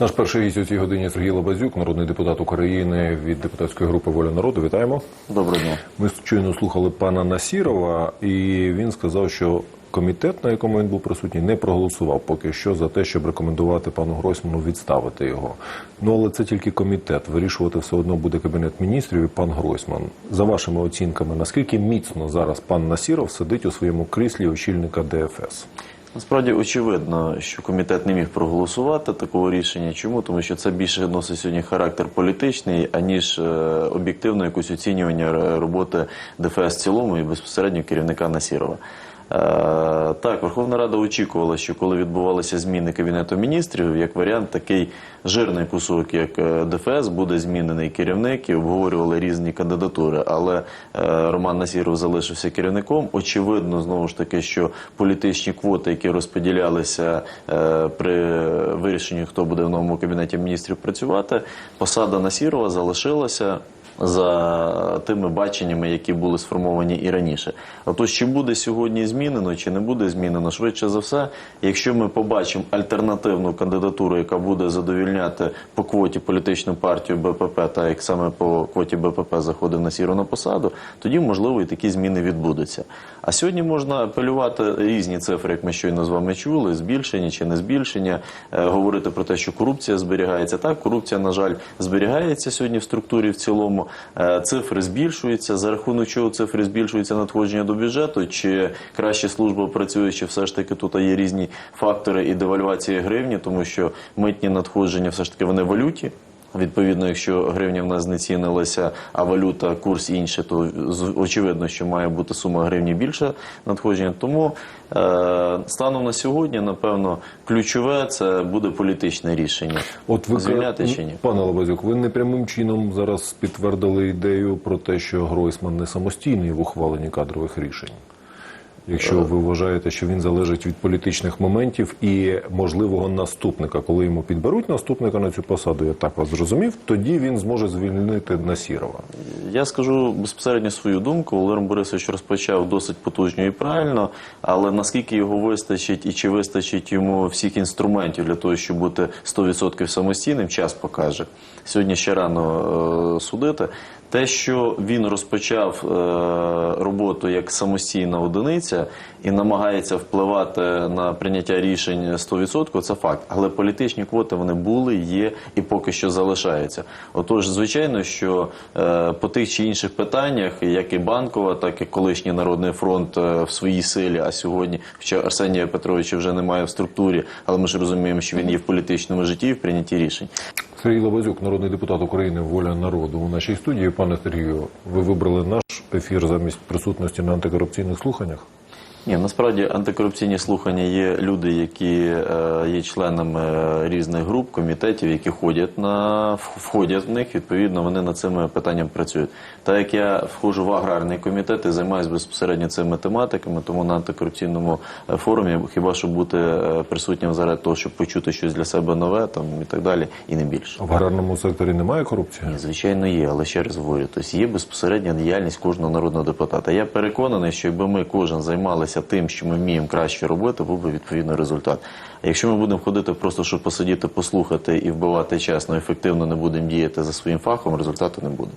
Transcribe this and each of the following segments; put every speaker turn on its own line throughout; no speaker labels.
Наш перший гість у цій годині Сергій Лабазюк, народний депутат України від депутатської групи Воля народу. Вітаємо.
Доброго дня.
Ми щойно слухали пана Насірова, і він сказав, що комітет, на якому він був присутній, не проголосував поки що за те, щоб рекомендувати пану Гройсману відставити його. Ну але це тільки комітет. Вирішувати все одно буде кабінет міністрів і пан Гройсман. За вашими оцінками, наскільки міцно зараз пан Насіров сидить у своєму кріслі очільника ДФС?
Насправді очевидно, що комітет не міг проголосувати такого рішення. Чому? Тому що це більше носить сьогодні характер політичний, аніж е, об'єктивно якусь оцінювання роботи ДФС в цілому і безпосередньо керівника Насірова. Е, Так, Верховна Рада очікувала, що коли відбувалися зміни Кабінету міністрів, як варіант, такий жирний кусок, як е, ДФС, буде змінений керівник і обговорювали різні кандидатури. Але е, Роман Насіров залишився керівником. Очевидно, знову ж таки, що політичні квоти, які розподілялися при вирішенні, хто буде в новому кабінеті міністрів працювати, посада Насірова залишилася за тими баченнями, які були сформовані і раніше. Отож, чи буде сьогодні змінено, чи не буде змінено, швидше за все, якщо ми побачимо альтернативну кандидатуру, яка буде задовільняти по квоті політичну партію БПП, та як саме по квоті БПП заходив на сіру на посаду, тоді можливо і такі зміни відбудуться. А сьогодні можна апелювати різні цифри, як ми щойно з вами чули, збільшення чи не збільшення, е, говорити про те, що корупція зберігається. Так, корупція, на жаль, зберігається сьогодні в структурі в цілому. Е, Цифри збільшуються. За рахунок чого цифри збільшуються надходження до бюджету, чи краще служба працює, чи все ж таки тут є різні фактори і девальвації гривні, тому що митні надходження все ж таки вони валюті. Відповідно, якщо гривня в нас знецінилася, а валюта, курс інший, то очевидно, що має бути сума гривні більше надходження. Тому е, станом на сьогодні, напевно, ключове це буде політичне рішення.
От ви
звільняти чи ні?
пане Лабазюк, ви непрямим чином зараз підтвердили ідею про те, що Гройсман не самостійний в ухваленні кадрових рішень. Якщо ви вважаєте, що він залежить від політичних моментів і можливого наступника, коли йому підберуть наступника на цю посаду, я так вас зрозумів, тоді він зможе звільнити Насірова.
Я скажу безпосередньо свою думку. Володимир Борисович розпочав досить потужно і правильно, але наскільки його вистачить і чи вистачить йому всіх інструментів для того, щоб бути 100% самостійним, час покаже. Сьогодні ще рано е, судити. Те, що він розпочав е, роботу як самостійна одиниця і намагається впливати на прийняття рішень 100%, це факт. Але політичні квоти вони були, є і поки що залишаються. Отож, звичайно, що е, по тих чи інших питаннях, як і банкова, так і колишній народний фронт е, в своїй силі, а сьогодні, хоча Арсенія Петровича вже немає в структурі, але ми ж розуміємо, що він є в політичному житті і в прийнятті рішень.
Сергій Лабазюк, народний депутат України, воля народу у нашій студії. Пане Сергію, ви вибрали наш ефір замість присутності на антикорупційних слуханнях.
Ні, насправді антикорупційні слухання є люди, які е, є членами різних груп, комітетів, які ходять на входять в них. Відповідно, вони над цими питаннями працюють. Так як я входжу в аграрний комітет і займаюся безпосередньо цими тематиками, тому на антикорупційному е, форумі хіба що бути е, присутнім заради того, щоб почути щось для себе нове, там і так далі, і не більше.
В аграрному секторі немає корупції?
Ні, звичайно, є, але ще раз говорю, тобто є безпосередня діяльність кожного народного депутата. Я переконаний, що якби ми кожен займалися тим, що ми вміємо краще робити, був би відповідний результат. А якщо ми будемо ходити просто, щоб посидіти, послухати і вбивати час, але ефективно не будемо діяти за своїм фахом, результату не буде.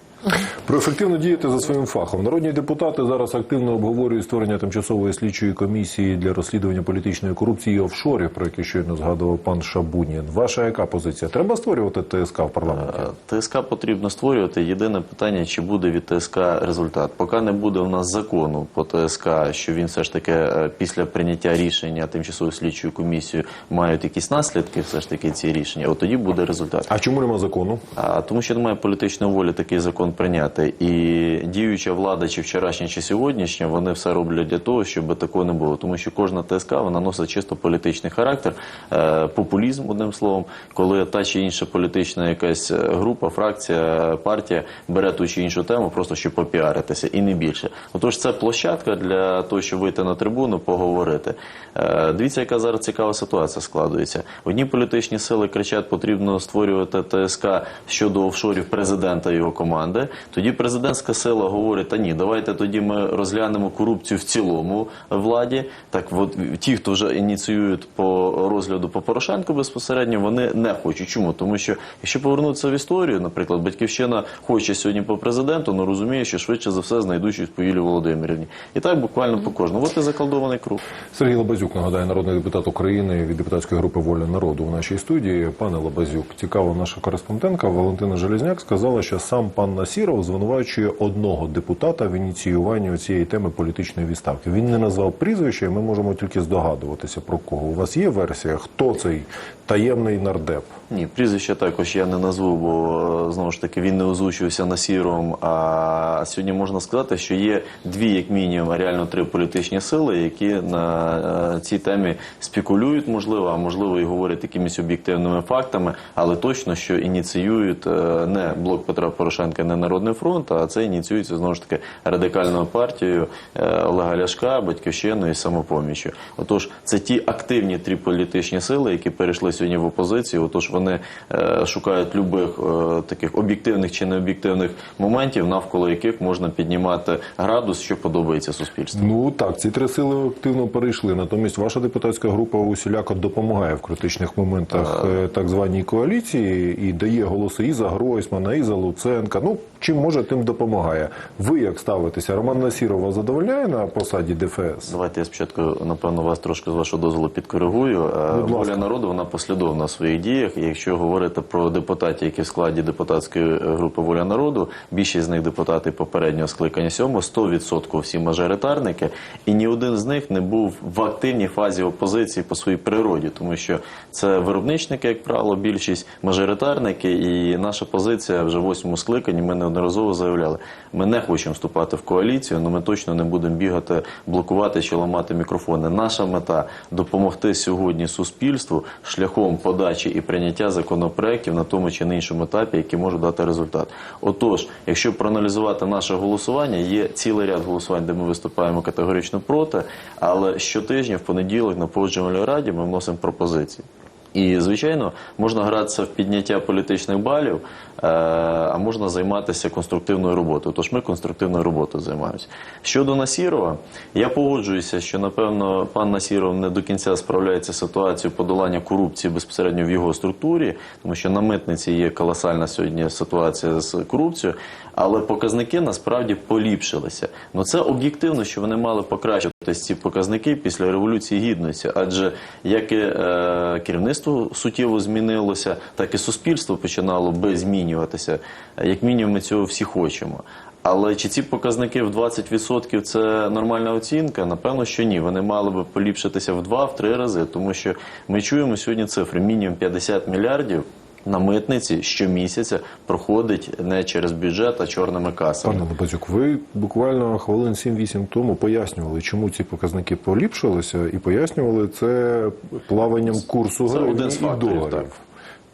Про ефективно діяти за своїм фахом. Народні депутати зараз активно обговорюють створення тимчасової слідчої комісії для розслідування політичної корупції і офшорів, про які щойно згадував пан Шабунін. Ваша яка позиція? Треба створювати ТСК в парламенті?
Е, ТСК потрібно створювати. Єдине питання, чи буде від ТСК результат. Поки не буде в нас закону по ТСК, що він все ж таки е, після прийняття рішення тимчасовою слідчою комісією мають якісь наслідки, все ж таки ці рішення. От тоді буде результат.
А чому нема закону?
А тому, що немає політичної волі такий закон прийняти, і діюча влада, чи вчорашня, чи сьогоднішня, вони все роблять для того, щоб такого не було. Тому що кожна ТСК вона носить чисто політичний характер, е, популізм, одним словом, коли та чи інша політична якась е, група, фракція, партія бере ту чи іншу тему, просто щоб попіаритися, і не більше. Отож, це площадка для того, щоб вийти на трибуну, поговорити. Е, Дивіться, яка зараз цікава ситуація складується. Одні політичні сили кричать, потрібно створювати ТСК щодо офшорів президента і його команди. Влади. Тоді президентська сила говорить: та ні, давайте тоді ми розглянемо корупцію в цілому владі. Так, от ті, хто вже ініціюють по розгляду по Порошенку безпосередньо, вони не хочуть. Чому? Тому що якщо повернутися в історію, наприклад, батьківщина хоче сьогодні по президенту, але розуміє, що швидше за все знайдуть по Юлії Володимирівні. І так буквально по кожному. От і заколдований круг.
Сергій Лабазюк нагадає народний депутат України від депутатської групи Воля народу у нашій студії. Пане Лабазюк, цікаво, наша кореспондентка Валентина Железняк сказала, що сам пан Насіров звинувачує одного депутата в ініціюванні цієї теми політичної відставки. Він не назвав прізвище, і ми можемо тільки здогадуватися про кого. У вас є версія, хто цей таємний нардеп?
Ні, прізвище також я не назву, бо знову ж таки він не озвучився на сіром. А сьогодні можна сказати, що є дві, як мінімум, реально три політичні сили, які на е, цій темі спекулюють, можливо, а можливо і говорять якимись об'єктивними фактами, але точно що ініціюють е, не блок Петра Порошенка, не Народний фронт, а це ініціюється знову ж таки радикальною партією е, Олега Ляшка, батьківщиною і самопоміччю. Отож, це ті активні три політичні сили, які перейшли сьогодні в опозицію. Отож, вони е, шукають любих е, таких об'єктивних чи необ'єктивних моментів, навколо яких можна піднімати градус, що подобається суспільству.
Ну так, ці три сили активно перейшли. Натомість ваша депутатська група усіляко допомагає в критичних моментах е, так званій коаліції і дає голоси і за Гройсмана, і за Луценка. Ну чим може, тим допомагає. Ви як ставитеся? Роман Насірова задовольняє на посаді ДФС?
Давайте я спочатку, напевно, вас трошки з вашого дозволу підкоригую. Воля народу вона послідовна в своїх діях. І якщо говорити про депутатів, які в складі депутатської е, групи Воля народу, більшість з них депутати попереднього скликання сьомого, 100% всі мажоритарники, і ні один з них не був в активній фазі опозиції по своїй природі, тому що це виробничники, як правило, більшість мажоритарники, і наша позиція вже в восьмому скликанні. Ми неодноразово заявляли. Ми не хочемо вступати в коаліцію, але ми точно не будемо бігати, блокувати чи ламати мікрофони. Наша мета допомогти сьогодні суспільству шляхом подачі і прийняття законопроєктів на тому чи на іншому етапі, які можуть дати результат. Отож, якщо проаналізувати наше голосування, є цілий ряд голосувань, де ми виступаємо категорично проти, але щотижня в понеділок на погоджувальній раді ми вносимо пропозиції. І звичайно, можна гратися в підняття політичних балів, а можна займатися конструктивною роботою. Тож ми конструктивною роботою займаємося. Щодо Насірова, я погоджуюся, що напевно пан Насіров не до кінця справляється з ситуацією подолання корупції безпосередньо в його структурі, тому що на митниці є колосальна сьогодні ситуація з корупцією, але показники насправді поліпшилися. Ну це об'єктивно, що вони мали покращитися ці показники після революції гідності, адже як і е, керівництво суттєво змінилося, так і суспільство починало би змінюватися. Як мінімум, ми цього всі хочемо. Але чи ці показники в 20% це нормальна оцінка? Напевно, що ні. Вони мали би поліпшитися в 2-3 рази, тому що ми чуємо сьогодні цифри мінімум 50 мільярдів. На митниці щомісяця проходить не через бюджет, а чорними касами.
Пане Лабазюк, ви буквально хвилин 7-8 тому пояснювали, чому ці показники поліпшилися, і пояснювали це плаванням курсу гривні і
факторів,
доларів.
так.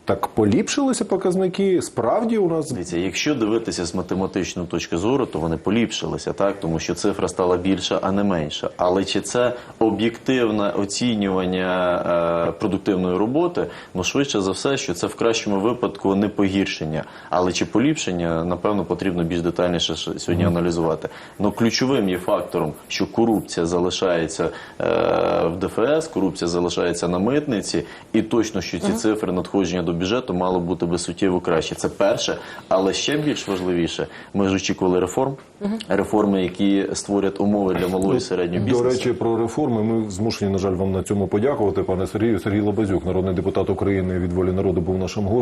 Так поліпшилися показники. Справді у нас
Дивіться, якщо дивитися з математичної точки зору, то вони поліпшилися, так тому що цифра стала більша, а не менша. Але чи це об'єктивне оцінювання е, продуктивної роботи? Ну швидше за все, що це в кращому випадку не погіршення, але чи поліпшення, напевно, потрібно більш детальніше сьогодні аналізувати. Ну ключовим є фактором, що корупція залишається е, в ДФС, корупція залишається на митниці, і точно, що ці цифри надходження до бюджету мало бути би суттєво краще. Це перше, але ще більш важливіше, ми ж очікували реформ, реформи, які створять умови для малої і середньої бізнесу.
До речі, про реформи ми змушені, на жаль, вам на цьому подякувати. Пане Сергію Сергій Лобазюк, народний депутат України від волі народу, був нашим гостем.